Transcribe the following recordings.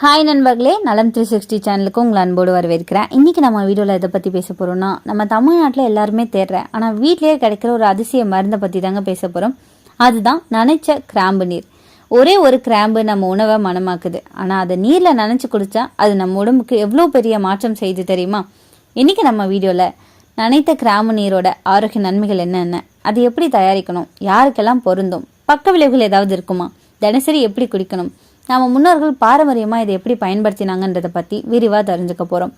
Hi நண்பர்களே நலம் three sixty சேனலுக்கு உங்களை அன்போடு வரவேற்கிறேன். இன்றைக்கி நம்ம வீடியோவில் எதை பற்றி பேச போகிறோம்னா நம்ம தமிழ்நாட்டில் எல்லாருமே தேடுறேன் ஆனால் வீட்டிலேயே கிடைக்கிற ஒரு அதிசய மருந்தை பற்றி தாங்க பேச போகிறோம் அதுதான் நனைச்ச கிராம்பு நீர். ஒரே ஒரு கிராம்பு நம்ம உணவை மனமாக்குது. ஆனால் அதை நீரில் நனைச்சி குடித்தா அது நம்ம உடம்புக்கு எவ்வளோ பெரிய மாற்றம் செய்து தெரியுமா? இன்றைக்கி நம்ம வீடியோவில் நனைத்த கிராம்பு நீரோட ஆரோக்கிய நன்மைகள் என்னென்ன அது எப்படி தயாரிக்கணும் யாருக்கெல்லாம் பொருந்தும் பக்க விளைவுகள் ஏதாவது இருக்குமா தினசரி எப்படி குடிக்கணும் நம்ம முன்னோர்கள் பாரம்பரியமாக இதை எப்படி பயன்படுத்தினாங்கன்றதை பற்றி விரிவாக தெரிஞ்சுக்க போகிறோம்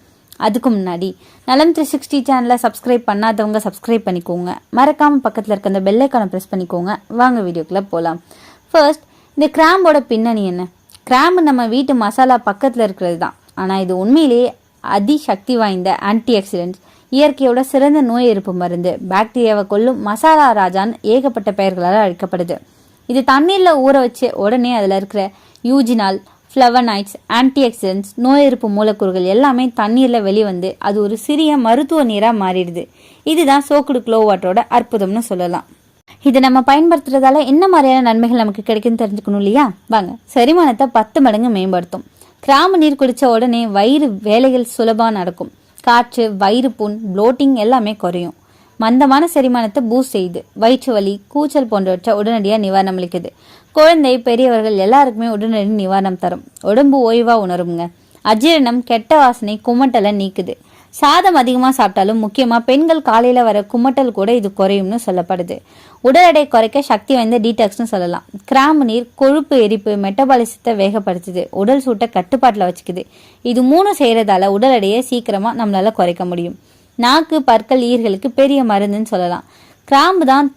அதுக்கு முன்னாடி நலம் த்ரீ சிக்ஸ்டி சேனலை சப்ஸ்கிரைப் பண்ணாதவங்க சப்ஸ்கிரைப் பண்ணிக்கோங்க. மறக்காமல் பக்கத்தில் இருக்க அந்த பெல்லைக்கானை ப்ரெஸ் பண்ணிக்கோங்க. வாங்க வீடியோக்குள்ளே போகலாம் ஃபர்ஸ்ட் இந்த கிராம்போட பின்னணி என்ன? கிராம்பு நம்ம வீட்டு மசாலா பக்கத்தில் இருக்கிறது தான் ஆனால் இது உண்மையிலேயே அதிசக்தி வாய்ந்த ஆன்டி ஆக்சிடென்ட்ஸ் இயற்கையோட சிறந்த நோய் எதிர்ப்பு மருந்து. பாக்டீரியாவை கொல்லும் மசாலா ராஜான்னு ஏகப்பட்ட பெயர்களால் அழைக்கப்படுது. இது தண்ணீரில் ஊற வச்சு உடனே அதில் இருக்கிற யூஜினால் ஃப்ளவனைட்ஸ் ஆன்டிஆக்சிடென்ட்ஸ் நோய் எதிர்ப்பு மூலக்கூறுகள் எல்லாமே தண்ணீரில் வெளிவந்து அது ஒரு சிறிய மருத்துவ நீராக மாறிடுது. இதுதான் சோக்குடு க்ளோ வாட்டரோட அற்புதம்னு சொல்லலாம். இதை நம்ம பயன்படுத்துறதால என்ன மாதிரியான நன்மைகள் நமக்கு கிடைக்குன்னு தெரிஞ்சுக்கணும் இல்லையா? வாங்க செரிமானத்தை பத்து மடங்கு மேம்படுத்தும். கிராம நீர் குடித்த உடனே வயிறு வேலைகள் சுலபமாக நடக்கும். காற்று வயிறு புண் ப்ளோட்டிங் எல்லாமே குறையும். மந்தமான செரிமானத்தை பூஸ்ட் செய்யுது. வயிற்று வலி கூச்சல் போன்றவற்றை உடனடியாக நிவாரணம் அளிக்குது. குழந்தை பெரியவர்கள் எல்லாருக்குமே உடனடி நிவாரணம் தரும். உடம்பு ஓய்வாக உணருங்க அஜீரணம் கெட்ட வாசனை குமட்டலை நீக்குது. சாதம் அதிகமாக சாப்பிட்டாலும் முக்கியமாக பெண்கள் காலையில் வர குமட்டல் கூட இது குறையும்னு சொல்லப்படுது. உடல் எடை குறைக்க சக்தி வாய்ந்த டீடாக்ஸ்னு சொல்லலாம். கிராம்பு நீர் கொழுப்பு எரிப்பு மெட்டபாலிசத்தை வேகப்படுத்துது. உடல் சூட்டை கட்டுப்பாட்டில் வச்சுக்குது. இது மூணு செய்கிறதால உடல் எடையை சீக்கிரமாக நம்மளால் குறைக்க முடியும். நாக்கு பற்கள் ஈர்களுக்கு பெரிய மருந்துன்னு சொல்லலாம். கிராம்பு தான்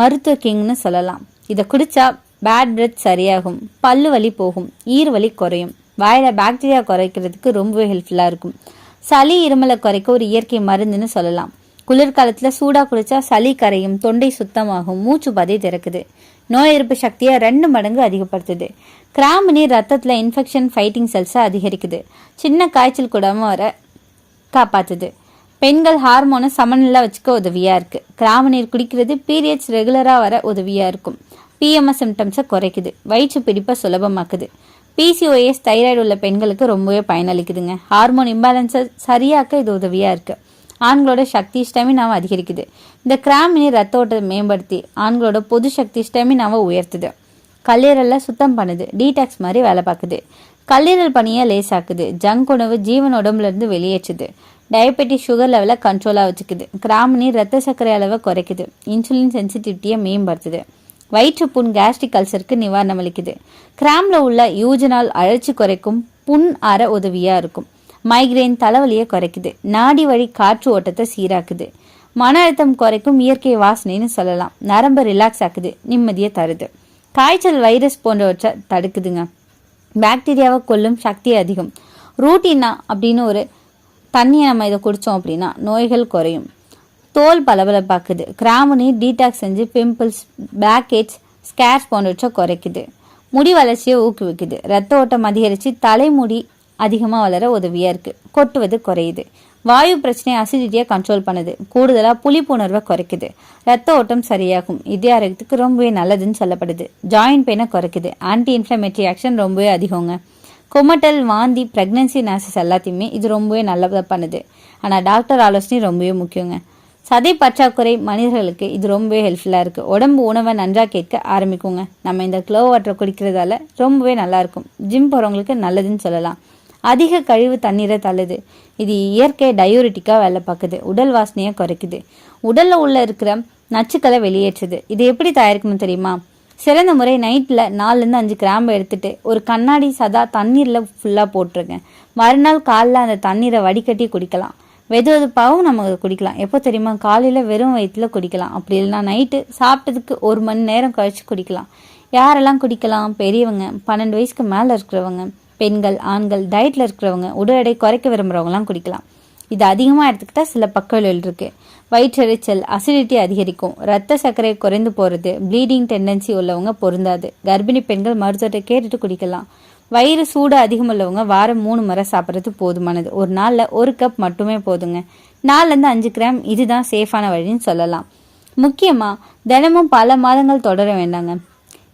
மருத்துவ கிங்னு சொல்லலாம். இதை குடிச்சா பேட் பிரெத் சரியாகும். பல்லு வலி போகும். ஈர் வலி குறையும். வாயில் பாக்டீரியா குறைக்கிறதுக்கு ரொம்பவே ஹெல்ப்ஃபுல்லாக இருக்கும். சளி இருமலை குறைக்க ஒரு இயற்கை மருந்துன்னு சொல்லலாம். குளிர்காலத்தில் சூடாக குளிச்சா சளி கரையும் தொண்டை சுத்தமாகும் மூச்சு பாதை திறக்குது. நோய் எதிர்ப்பு சக்தியை ரெண்டு மடங்கு அதிகப்படுத்துது. கிராமினி ரத்தத்தில் இன்ஃபெக்ஷன் ஃபைட்டிங் செல்ஸை அதிகரிக்குது. சின்ன காய்ச்சல் கூடாமல் வர காப்பாற்றுது பெண்கள் ஹார்மோனை சமநிலை வச்சுக்க உதவியாக இருக்குது கிராம நீர் குடிக்கிறது பீரியட்ஸ் ரெகுலராக வர உதவியாக இருக்கும். பிஎம்எஸ் சிம்டம்ஸை குறைக்குது. வயிற்று பிடிப்பை சுலபமாக்குது. பிசிஓஎஸ் தைராய்டு உள்ள பெண்களுக்கு ரொம்பவே பயனளிக்குதுங்க. ஹார்மோன் இம்பேலன்ஸை சரியாக்க இது உதவியாக இருக்குது ஆண்களோட சக்தி ஸ்டெமினாவை அதிகரிக்குது. இந்த கிராமினி ரத்த ஓட்டத்தை மேம்படுத்தி ஆண்களோட பொது சக்தி ஸ்டெமினாவை உயர்த்துது. கல்லீரலில் சுத்தம் பண்ணுது. டீடாக்ஸ் மாதிரி வேலை பார்க்குது. கல்லீரல் பணியை லேசாக்குது. ஜங்க் உணவு ஜீவன் உடம்புலேருந்து வெளியேற்றுது. டயபெட்டிஸ் சுகர் லெவலை கண்ட்ரோலாக வச்சுக்குது. கிராமினி ரத்த சர்க்கரை அளவை குறைக்குது. இன்சுலின் சென்சிட்டிவிட்டியை மேம்படுத்துது. வயிற்றுப்புண் கேஸ்ட்ரிக் அல்சருக்கு நிவாரணம் அளிக்குது கிராமில் உள்ள யூஜனால் அழற்சி குறைக்கும் புண் அற உதவியாக இருக்கும். மைக்ரைன் தலைவலியை குறைக்குது. நாடி வழி காற்று ஓட்டத்தை சீராக்குது. மன அழுத்தம் குறைக்கும் இயற்கை வாசனைன்னு சொல்லலாம். நரம்பு ரிலாக்ஸ் ஆக்குது. நிம்மதியை தருது. காய்ச்சல் வைரஸ் போன்றவற்றை தடுக்குதுங்க. பாக்டீரியாவை கொல்லும் சக்தி அதிகம். ரூட்டினா அப்படின்னு ஒரு தண்ணியை நம்ம இதை குடித்தோம் அப்படின்னா நோய்கள் குறையும். தோல் பளபளப்பாக்குது. கிராம்பு டீடாக்ஸ் செஞ்சு பிம்பிள்ஸ் பேக்கேஜ் ஹெட்ஸ் ஸ்கேர்ஸ் போன்றவற்றை குறைக்குது. முடி வளர்ச்சியை ஊக்குவிக்குது. ரத்த ஓட்டம் அதிகரித்து தலைமுடி அதிகமாக வளர உதவியாக இருக்குது கொட்டுவது குறையுது. வாயு பிரச்சனை அசிடிட்டியை கண்ட்ரோல் பண்ணுது. கூடுதலாக புளிப்புணர்வை குறைக்குது. ரத்த ஓட்டம் சரியாகும். இதய ஆரோக்கியத்துக்கு ரொம்பவே நல்லதுன்னு சொல்லப்படுது. ஜாயின்ட் பெயினை குறைக்குது. ஆன்டி இன்ஃப்ளமேட்டரி ஆக்ஷன் ரொம்பவே அதிகங்க. குமட்டல் வாந்தி ப்ரெக்னன்சி நேசஸ் எல்லாத்தையுமே இது ரொம்பவே நல்லதாக பண்ணுது. ஆனால் டாக்டர் ஆலோசனை ரொம்பவே முக்கியங்க. சதை பற்றாக்குறை மனிதர்களுக்கு இது ரொம்பவே ஹெல்ப்ஃபுல்லாக இருக்குது உடம்பு உணவை நன்றாக கேட்க ஆரம்பிக்குங்க. நம்ம இந்த க்ளோ வாட்டரை குடிக்கிறதால ரொம்பவே நல்லாயிருக்கும் ஜிம் போகிறவங்களுக்கு நல்லதுன்னு சொல்லலாம். அதிக கழிவு தண்ணீரை தள்ளுது. இது இயற்கை டயூரிட்டிக்காக வேலை பார்க்குது. உடல் வாசனையை குறைக்குது. உடலில் உள்ள இருக்கிற நச்சுக்களை வெளியேற்றுது. இது எப்படி தயாரிக்கணும் தெரியுமா? சிறந்த முறை நைட்டில் நாலுலேருந்து அஞ்சு கிராம்பு எடுத்துட்டு ஒரு கண்ணாடி சதா தண்ணீரில் ஃபுல்லாக போட்டுருங்க. மறுநாள் காலைல அந்த தண்ணீரை வடிகட்டி குடிக்கலாம். வெது வெதுப்பாகவும் நம்ம குடிக்கலாம். எப்போ தெரியுமா? காலையில் வெறும் வயிற்றில் குடிக்கலாம். அப்படி இல்லைனா நைட்டு சாப்பிட்டதுக்கு ஒரு மணி நேரம் கழித்து குடிக்கலாம். யாரெல்லாம் குடிக்கலாம்? பெரியவங்க பன்னெண்டு வயசுக்கு மேலே இருக்கிறவங்க பெண்கள் ஆண்கள் டயட்டில் இருக்கிறவங்க உடல் எடை குறைக்க விரும்புகிறவங்களாம் குடிக்கலாம். இது அதிகமாக எடுத்துக்கிட்டால் சில பக்கவியல் இருக்குது வயிற்றெரிச்சல் அசிடிட்டி அதிகரிக்கும். ரத்த சர்க்கரை குறைந்து போகிறது ப்ளீடிங் டெண்டன்சி உள்ளவங்க பொருந்தாது. கர்ப்பிணி பெண்கள் மருத்துவத்தை கேட்டுட்டு குடிக்கலாம். வயிறு சூடு அதிகம் உள்ளவங்க வாரம் மூணு முறை சாப்பிட்றது போதுமானது. ஒரு நாளில் ஒரு கப் மட்டுமே போதுங்க. நாலுலேருந்து அஞ்சு கிராம் இதுதான் சேஃபான வழின்னு சொல்லலாம். முக்கியமாக தினமும் பல மாதங்கள் தொடர வேண்டாங்க.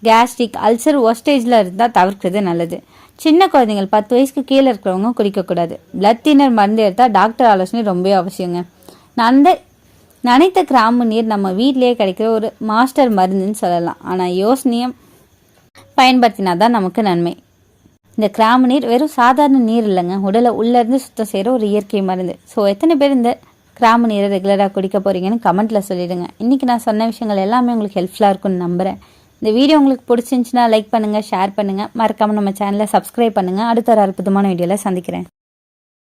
கேஸ்ட்ரிக் அல்சர் ஒஸ்டேஜில் இருந்தால் தவிர்க்கிறது நல்லது. சின்ன குழந்தைங்கள் பத்து வயசுக்கு கீழே இருக்கிறவங்க குடிக்கக்கூடாது. பிளட் தின்னர் மருந்து எடுத்தால் டாக்டர் ஆலோசனை ரொம்ப அவசியங்க. நந்த நனைத்த கிராம்பு நீர் நம்ம வீட்டிலேயே கிடைக்கிற ஒரு மாஸ்டர் மருந்துன்னு சொல்லலாம். ஆனால் யோசனையும் பயன்படுத்தினா தான் நமக்கு நன்மை. இந்த கிராம்பு நீர் வெறும் சாதாரண நீர் இல்லைங்க. உடலை உள்ளேருந்து சுத்தம் செய்கிற ஒரு இயற்கை மருந்து. ஸோ எத்தனை பேர் இந்த கிராமு நீரை ரெகுலராக குடிக்க போகிறீங்கன்னு கமெண்ட்டில் சொல்லிடுங்க. இன்றைக்கி நான் சொன்ன விஷயங்கள் எல்லாமே உங்களுக்கு ஹெல்ப்ஃபுல்லாக இருக்கும்னு நம்புகிறேன் இந்த வீடியோ உங்களுக்கு பிடிச்சிருந்துச்சின்னா லைக் பண்ணுங்கள் ஷேர் பண்ணுங்கள் மறக்காமல் நம்ம சேனலை சப்ஸ்கிரைப் பண்ணுங்கள் அடுத்த ஒரு அற்புதமான வீடியோவில் சந்திக்கிறேன்.